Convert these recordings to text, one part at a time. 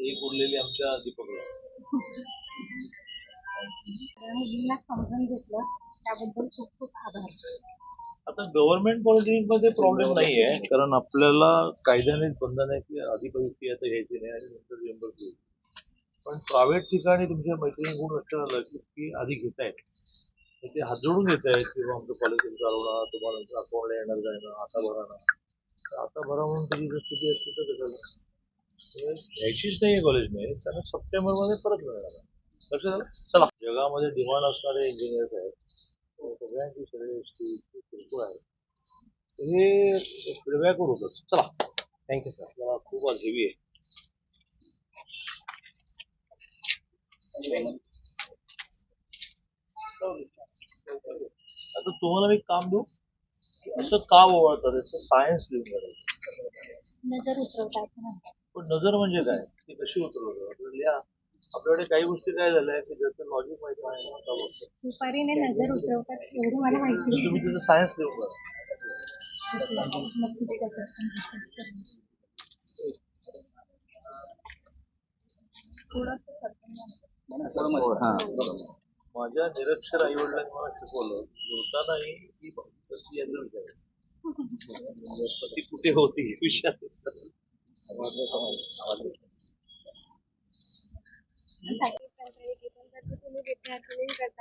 एक उरलेली आमच्या दीपक मुलींना समजून घेतलं. त्याबद्दल खूप खूप आभार. आता गव्हर्नमेंट पॉलिटिक्समध्ये प्रॉब्लेम नाही आहे कारण आपल्याला कायद्यानेच बंधन आहे की आधी पैसे आता घ्यायची नाही आणि नंतर रिएम्बर्स होईल पण प्रायव्हेट ठिकाणी तुमच्या मैत्रिणीकडून लक्षात आलं की आधी घेत आहेत तर ते हात जोडून घेत आहेत किंवा आमचं पॉलिसी चालवणार तुम्हाला अकाउंटला येणार जाणार आता भरा ना तर आता भरा म्हणून त्याची जर स्थिती असते तर तर घ्यायचीच नाही आहे कॉलेजमध्ये त्यांना सप्टेंबरमध्ये परत मिळणार आहे. लक्षात आलं चला. जगामध्ये डिमांड असणारे इंजिनियर्स आहेत. सगळ्यांची सगळे किरकोळ आहे हे फीडबॅकवर होत असतं चला थँक्यू सर मला खूप आज हेवी आहे. आता तुम्हाला मी काम देऊ? असं का ओवाळतात याचं सायन्स लिहून करायचं नज़र उतरवता येत म्हणतात पण नज़र म्हणजे काय? ती कशी उतरवतो? आपल्याला लिहा. आपल्याकडे काही गोष्टी काय झाल्या की ज्याचं लॉजिक माहिती आहे आता गोष्ट सुपारीने नज़र उतरवतात एवढं मला माहिती तुम्ही त्याचं सायन्स लिहून करा नक्कीच त्याच्यात पण करते माझ्या निरक्षर आई वडिलांनी मला शिकवलं जेवतानाही ती कसली याचा विचार. ती कुठे होती हे विचार तुम्ही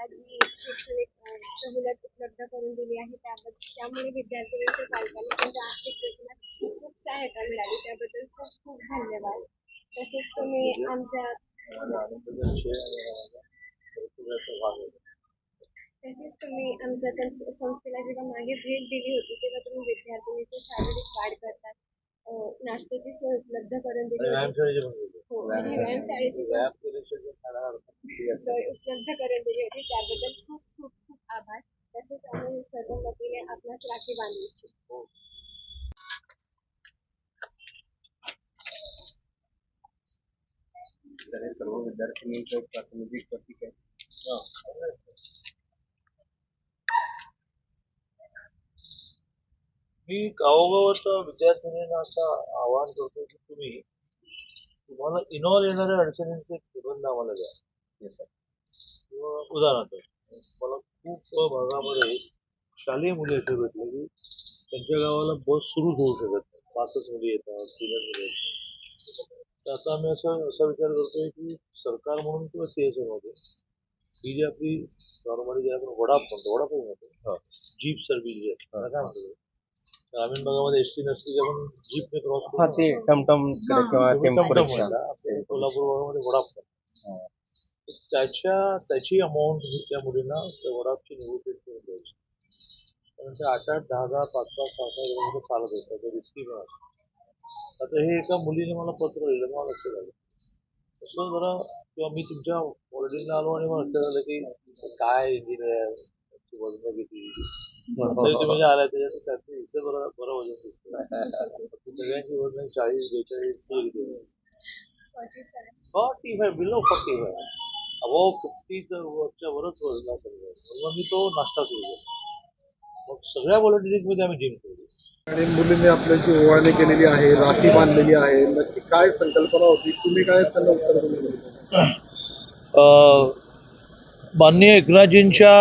जी शैक्षणिक सवलत उपलब्ध करून दिली आहे त्याबद्दल त्यामुळे विद्यार्थिनींच्या पालकांना त्यांच्या आर्थिक खूप सहायता मिळाली त्याबद्दल खूप खूप धन्यवाद तसेच तुम्ही आमच्या तसेच तुम्ही आमच्या त्या संस्थेला जेव्हा मागे भेट दिली होती तेव्हा तुम्ही विद्यार्थिनीची शारीरिक वाढ करतात नाश्त्याची सोय उपलब्ध करून दिली. हो आणि व्यायामशाळेची अर्थात सोय उपलब्ध करून दिली होती. त्याबद्दल खूप खूप खूप आभार. तसेच आम्ही सर्व वतीने आपणास राखी बांधू इच्छितो. सर्व विद्यार्थिनींचं प्रातिनिधिक प्रतीक आहे. मी गावोगावात विद्यार्थिनींना असं आवाहन करतो की तुम्ही तुम्हाला इनॉल येणाऱ्या अडचणींचे निबंध आम्हाला द्या. येस सर किंवा उदाहरणार्थ मला खूप भागामध्ये शालेय मुली असे भेटले की त्यांच्या गावाला बस सुरूच होऊ शकत नाही. पाचच मुली येतात तीनच मुली येतात. तर आता आम्ही असं असा विचार करतोय की सरकार म्हणून किंवा सी एसमध्ये ही जी आपली नॉर्मली जी आपण वडाप म्हणतो वडाप म्हणतो. जीप सर्व्हिस जी असते काय म्हणतो? ग्रामीण भागामध्ये एस टी नसते की आपण जीपने क्रॉस हा ते टमटम किंवा टेम्पो टमटम रिक्षा. म्हणला, आपल्या कोल्हापूर भागामध्ये वडाप त्याच्या त्याची अमाऊंट त्या मुलींना त्या वडापची निवृत्ती करून द्यायची कारण ते आठ आठ दहा दहा पाच पाच सहा सहा किलोमीटर चालत येतात ते रिस्की पण असतं आता हे एका मुलीने मला पत्र लिहिलं मला लक्षात आलं. तसं जरा किंवा मी तुमच्या कॉलेजला आलो आणि मग असं झालं की काय इंजिनियर वजन किती म्हणजे तुम्ही आलाय त्याच्यात त्याचं इथं बरं बरं वजन दिसतं सगळ्यांची वजन चाळीस बेचाळीस forty five below forty five above फिफ्टीच्या वरच्या वरच वजन मग मी तो नाश्ता सुरू केला. मग सगळ्या मध्ये आम्ही जिम केली. आणि मुलींनी आपल्याची ओवाळणी केलेली आहे राखी बांधलेली आहे. नक्की काय संकल्पना होती? तुम्ही काय त्यांना उत्तर दिलं माननीय एकनाथजींच्या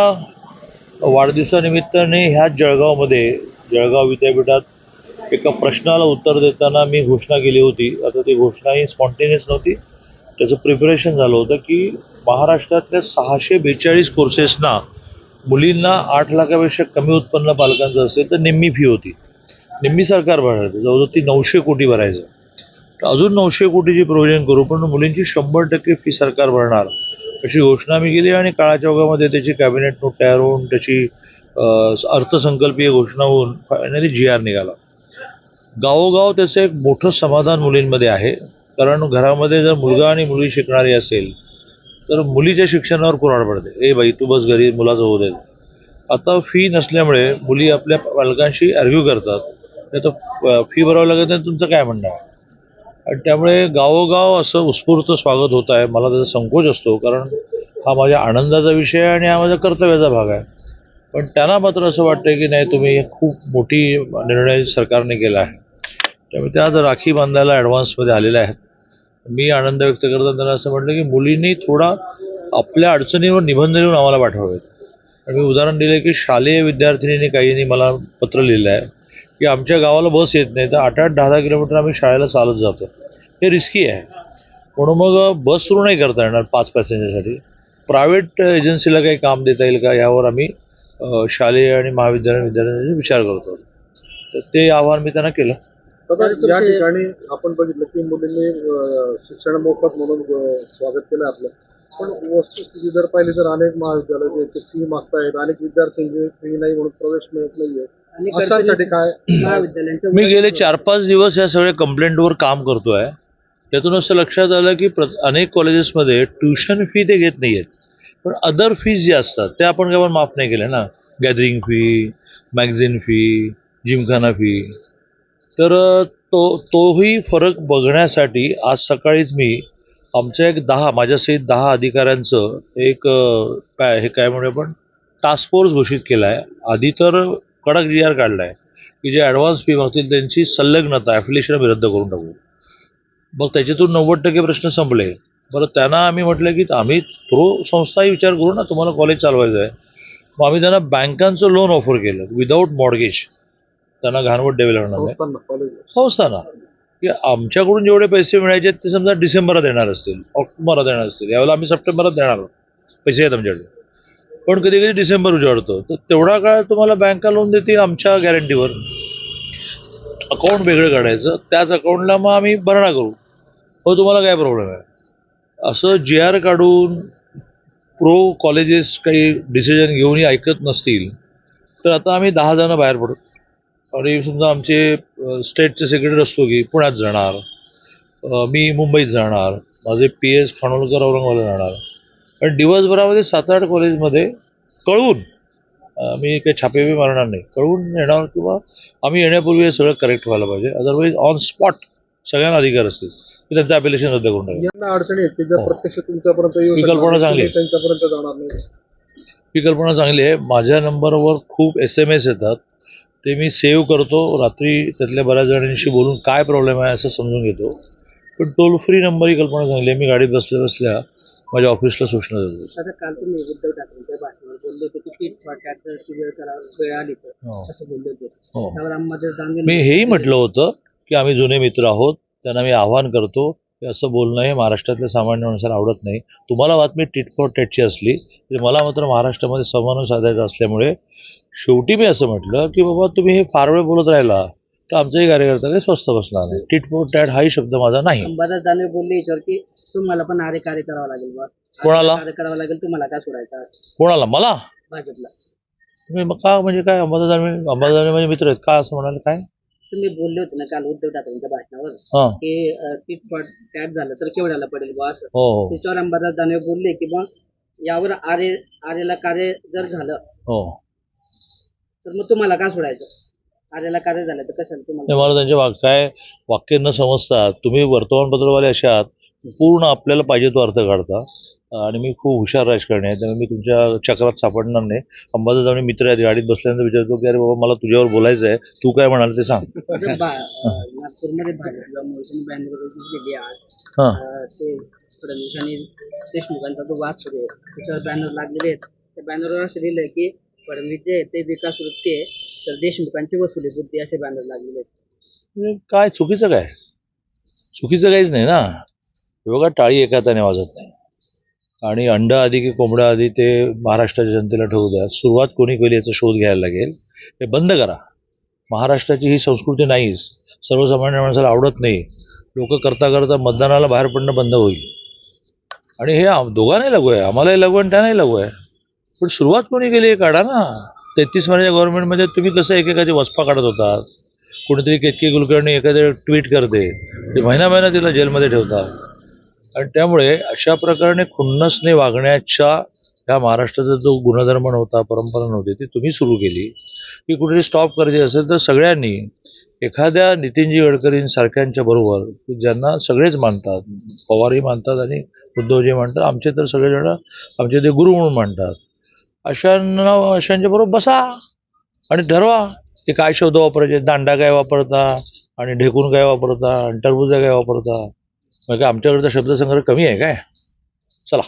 वाढदिवसानिमित्ताने ह्याच जळगावमध्ये जळगाव विद्यापीठात एका प्रश्नाला उत्तर देताना मी घोषणा केली होती. आता ती घोषणा ही स्पॉन्टेनियस नव्हती. त्याचं प्रिपरेशन झालं होतं की महाराष्ट्रातल्या सहाशे बेचाळीस कोर्सेसना मुलींना आठ लाखापेक्षा कमी उत्पन्न पालकांचं असेल तर निम्मी फी होती. निम्मी सरकार भरायचं जवळजवळ ती नऊशे कोटी भरायचं. तर अजून नऊशे कोटीची प्रोव्हिजन करू पण मुलींची शंभर टक्के फी सरकार भरणार. अशी घोषणा मी केली आणि काळाच्या ओघामध्ये त्याची कॅबिनेट नोट तयार होऊन त्याची अर्थसंकल्पीय घोषणा होऊन फायनली जी आर निघाला. गावोगाव त्याचं एक मोठं समाधान मुलींमध्ये आहे. कारण घरामध्ये जर मुलगा आणि मुलगी शिकणारी असेल तर मुलीच्या शिक्षणावर कुराड पडते. ए बाई तू बस घरी मुलाचं होऊ दे. आता फी नसल्यामुळे मुली आपल्या पालकांशी आर्ग्यू करतात. नाही तर फी भरावं लागत नाही तुमचं काय म्हणणं आहे? आणि त्यामुळे गावोगाव असं उत्स्फूर्त स्वागत होत आहे. मला त्याचा संकोच असतो कारण हा माझ्या आनंदाचा विषय आहे आणि हा माझ्या कर्तव्याचा भाग आहे. पण त्यांना मात्र असं वाटतं की नाही तुम्ही खूप मोठी निर्णय सरकारने केला आहे. त्यामुळे त्या आज राखी बांधायला ॲडव्हान्समध्ये आलेल्या आहेत. मी आनंद व्यक्त करताना त्यांना असं म्हटलं की मुलींनी थोडा आपल्या अडचणीवर निबंध लिहून आम्हाला पाठवावेत. आणि मी उदाहरण दिलं की शालेय विद्यार्थिनींनी काहींनी मला पत्र लिहिलं आहे की आमच्या गावाला बस येत नाही. तर आठ आठ दहा दहा किलोमीटर आम्ही शाळेला चालत जातो. हे रिस्की आहे. म्हणून मग बस सुरू नाही करता येणार पाच पॅसेंजरसाठी. प्रायव्हेट एजन्सीला काही काम देता येईल का यावर आम्ही शालेय आणि महाविद्यालय विद्यार्थ्यांचा विचार करतो. तर ते आव्हान मी त्यांना केलं. या ठिकाणी आपण बघितलं की मुलींनी शिक्षण मोफत म्हणून स्वागत केलं आपलं. पण वस्तुस्थिती जर पाहिली तर अनेक महाविद्यालय जे फी मागतायत. अनेक विद्यार्थ्यांची फी नाही म्हणून प्रवेश मिळत नाहीये. अशांसाठी काय? महाविद्यालयांच्या मी गेले चार पाच दिवस या सगळ्या कंप्लेंटवर काम करतो आहे त्यातून असं लक्षात आलं की प्र अनेक कॉलेजेसमध्ये ट्युशन फी ते घेत नाही आहेत पण अदर फीज जे असतात त्या आपण केवळ माफ नाही केल्या ना? Gathering fee magazine fee gymkhana fee तर तो तोही फरक बघण्यासाठी आज सकाळीच मी आमच्या एक दहा माझ्यासहित दहा अधिकाऱ्यांचं एक काय हे काय म्हणूया आपण? टास्क फोर्स घोषित केला आहे आधी तर कडक जी आर काढला आहे की जे ॲडव्हान्स फी मागतील त्यांची संलग्नता ॲफिलिएशन आम्ही रद्द करून टाकू. मग त्याच्यातून नव्वद टक्के प्रश्न संपले. बरं त्यांना आम्ही म्हटलं की आम्ही प्रो संस्थाही विचार करू ना तुम्हाला कॉलेज चालवायचं आहे. मग आम्ही त्यांना बँकांचं लोन ऑफर केलं विदाऊट मॉर्गेज त्यांना घाणवट द्यावे लागणार नाही. संस्थांना की आमच्याकडून जेवढे पैसे मिळायचे ते समजा डिसेंबरात येणार असतील ऑक्टोबरात येणार असतील. यावेळेला आम्ही सप्टेंबरात देणार आहोत. पैसे आहेत आमच्याकडे. पण कधी कधी डिसेंबर उजाडतो. तर तेवढा काळ तुम्हाला बँका लोन देतील आमच्या गॅरंटीवर अकाउंट वेगळं काढायचं. त्याच अकाउंटला मग आम्ही भरणा करू. हो तुम्हाला काय प्रॉब्लेम आहे? असं जी आर काढून प्रो कॉलेजेस काही डिसिजन घेऊनही ऐकत नसतील तर आता आम्ही दहा जणं बाहेर पडू. आणि समजा आमचे स्टेटचे सेक्रेटरी असतो की पुण्यात जाणार मी मुंबईत जाणार माझे पी एस खानोलकर औरंगाबादला जाणार. आणि दिवसभरामध्ये सात आठ कॉलेजमध्ये कळवून मी काही छापे बी मारणार नाही. कळवून येणार किंवा आम्ही येण्यापूर्वी हे सगळं करेक्ट व्हायला पाहिजे. अदरवाईज ऑन स्पॉट सगळ्यांना अधिकार असतील. की त्यांचं ॲप्लिकेशन रद्द करून टाकेल अडचणी आहेत की ज्या हो. प्रत्यक्ष तुमच्यापर्यंत ही कल्पना चांगली आहे. त्यांच्यापर्यंत जाणार नाही. ही कल्पना चांगली आहे. माझ्या नंबरवर खूप एस एम एस येतात. ते मी सेव्ह करतो. रात्री त्यातल्या बऱ्याच जणांशी बोलून काय प्रॉब्लेम आहे असं समजून घेतो. पण टोल फ्री नंबर ही कल्पना चांगली आहे. मी गाडीत बसल्या बसल्या माझ्या ऑफिसला सूचना आता काल तुम्ही उद्धव ठाकरेंच्या भाषणावर बोलले होते की तीस वाट्याची वेळ करा वेळ आली तर हो. असं बोलले होते. हो. त्यावर अंबादास दानवे मी हेही म्हटलं होतं की आम्ही जुने मित्र आहोत त्यांना मी आव्हान करतो की असं बोलणं हे महाराष्ट्रातल्या सामान्य माणसाला आवडत नाही. तुम्हाला बातमी टिट फॉर टेटची असली तरी मला मात्र महाराष्ट्रामध्ये संवाद साधायचा असल्यामुळे शेवटी मी असं म्हटलं की बाबा तुम्ही हे फार वेळ बोलत राहिला. तर आमचाही कार्यकर्ता काही स्वस्त बसणार नाही टिट फॉर टॅट हाही शब्द माझा नाही. अंबादास दानवे बोलले याच्यावर की तुम्हाला पण आरे कार्य करावं लागेल बा कोणाला? कार्य करावं लागेल तुम्हाला काय सोडायचं? कोणाला? मला? भाजपला. तुम्ही मग का म्हणजे काय अंबादास अंबादास माझे मित्र आहेत का असं म्हणाले काय? तुम्ही बोलले होते ना काल उद्धव ठाकरेंच्या भाषणावर हां. की फॉर टॅट झालं तर केवढ्याला पडेल बा असं. हो हो. त्याच्यावर अंबादास दानवे बोलले की मग यावर आरे आरेला कार्य जर झालं हो. तर मग तुम्हाला का सोडायचं? कार्य झालं तर कशाला नाही तुम्हाला मला त्यांचे वाक काय वाक्य न समजता तुम्ही वर्तमानपत्रवाले असे आहात पूर्ण आपल्याला पाहिजे तो अर्थ काढता. आणि मी खूप हुशार राजकारणी आहे त्यामुळे मी तुमच्या चक्रात सापडणार नाही. अंबादास मित्र आहेत गाडीत बसल्यानंतर विचारतो की अरे बाबा मला तुझ्यावर बोलायचं आहे तू काय म्हणाल ते सांग. म्हणजे बा- अं, नागपूरमध्ये भाजपला मोर्चाने बॅनर दिली आज. हां. अं, ते फडणवीस आणि देशमुखांचा जो वाद सुरू आहे त्याच्यावर बॅनर लागलेले आहेत. त्या बॅनरवर असं लिहिलंय की फडणवीस जे आहे ते विकास वृत्ती आहे. तर देशमुखांची वसुली बुद्धी असे बॅनर लागलेले आहेत. काय चुकीचं काय? चुकीचं काहीच नाही ना? बघा टाळी एका हाताने वाजत नाही. आणि अंडा आधी की कोंबडा आधी ते महाराष्ट्राच्या जनतेला ठेवू द्या. सुरुवात कोणी केली याचा शोध घ्यायला लागेल. हे बंद करा. महाराष्ट्राची ही संस्कृती नाहीच. सर्वसामान्य माणसाला आवडत नाही. लोक करता करता मतदानाला बाहेर पडणं बंद होईल. आणि हे दोघांनाही लागू आहे. आम्हालाही लागू आहे आणि त्यांनाही लागू आहे. पण सुरुवात कोणी केली हे काढा ना? तेहतीस महिन्याच्या गव्हर्नमेंटमध्ये तुम्ही कसं एकेकाचे वचपा काढत होतात? कुणीतरी केतकी कुलकर्णी एखादं ट्विट करते ते महिना महिना तिला जेलमध्ये ठेवतात. आणि त्यामुळे अशा प्रकारे खुन्नसने वागण्याच्या ह्या महाराष्ट्राचा जो गुणधर्म नव्हता परंपरा नव्हती ती तुम्ही सुरू केली. की कुठेतरी स्टॉप करायची असेल तर सगळ्यांनी एखाद्या नितीनजी गडकरींसारख्यांच्या बरोबर ज्यांना सगळेच मानतात पवारही मानतात आणि उद्धवजी मानतात आमचे तर सगळेजण आमचे ते गुरु म्हणून मानतात. अशांना अशांच्या बरोबर बसा आणि ठरवा. ते काय शब्द वापरायचे? दांडा काय वापरता? आणि ढेकून काय वापरता? आणि टरबुजा काय वापरता? म्हणजे आमच्याकडचा शब्दसंग्रह कमी आहे काय? चला.